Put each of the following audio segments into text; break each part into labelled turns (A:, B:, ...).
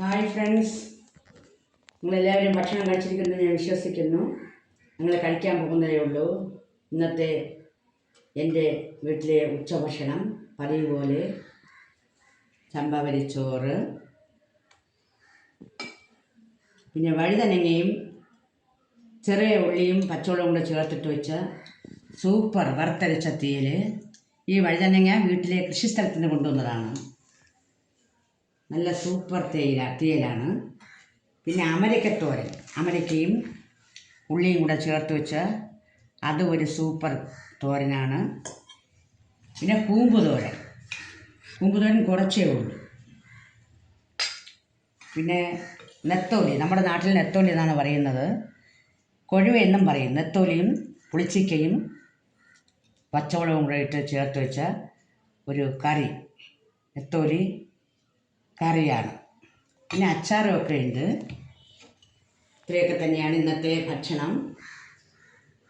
A: Hi friends നിങ്ങളെല്ലാവരും ഭക്ഷണം കഴിച്ചിരിക്കുന്നു ഞാൻ വിശ്വസിക്കുന്നു. നിങ്ങൾ കഴിക്കാൻ പോകുന്നതേ ഉള്ളൂ. ഇന്നത്തെ എന്റെ വീട്ടിലെ ഉച്ചഭക്ഷണം പതിവ് പോലെ ചമ്പവരിച്ചോറ് പിന്നെ വഴുതനങ്ങയും ചെറിയ ഉള്ളിയും പച്ചവളവും കൂടെ ചേർത്തിട്ട് വെച്ച സൂപ്പർ വറുത്തരച്ച തീയൽ ഈ വഴുതനങ്ങ വീട്ടിലെ കൃഷിസ്ഥലത്തിന് കൊണ്ടുവന്നതാണ്. നല്ല സൂപ്പർ തേയില തേയിലാണ് പിന്നെ അമരക്കത്തോരൻ അമരക്കയും ഉള്ളിയും കൂടെ ചേർത്ത് വെച്ച അത് ഒരു സൂപ്പർ തോരനാണ്. പിന്നെ കൂമ്പ് തോരൻ. കൂമ്പ് തോരൻ കുറച്ചേ ഉള്ളൂ. പിന്നെ നെത്തോലി. നമ്മുടെ നാട്ടിൽ നെത്തോലി എന്നാണ് പറയുന്നത്. കൊഴുവ എന്നും പറയും. നെത്തോലിയും പുളിച്ചിക്കയും പച്ചവളവും കൂടെ ഇട്ട് ചേർത്ത് വെച്ച ഒരു കറി. നെത്തോലി കറിയാണ്. പിന്നെ അച്ചാറും ഒക്കെ ഉണ്ട്. ഇത്രയൊക്കെ തന്നെയാണ് ഇന്നത്തെ ഭക്ഷണം.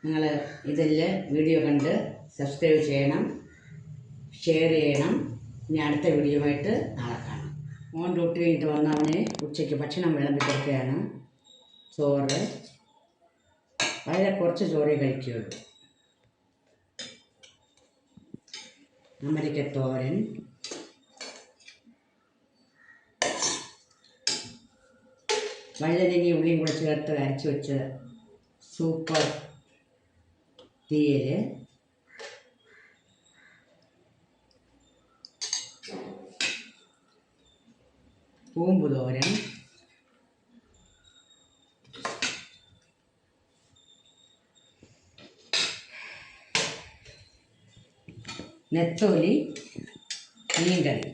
A: നിങ്ങൾ ഇതിൽ വീഡിയോ കണ്ട് സബ്സ്ക്രൈബ് ചെയ്യണം ഷെയർ ചെയ്യണം. ഇനി അടുത്ത വീഡിയോയുമായിട്ട് നാളെ കാണാം. മോൻ ഡ്യൂട്ടി കഴിഞ്ഞിട്ട് വന്നവന് ഉച്ചയ്ക്ക് ഭക്ഷണം വിളമ്പി കൊടുക്കുകയാണ്. ചോറ്. വളരെ കുറച്ച് ചോറേ കഴിക്കുകയുള്ളൂ. അമരിക്കത്തോരൻ. വഴുതനങ്ങയും ഉള്ളിയും കൂടെ ചേർത്ത് അരച്ച് വെച്ചത് സൂപ്പർ തീയൽ പൂമ്പുതോരൻ നെത്തോലി മീൻകറി.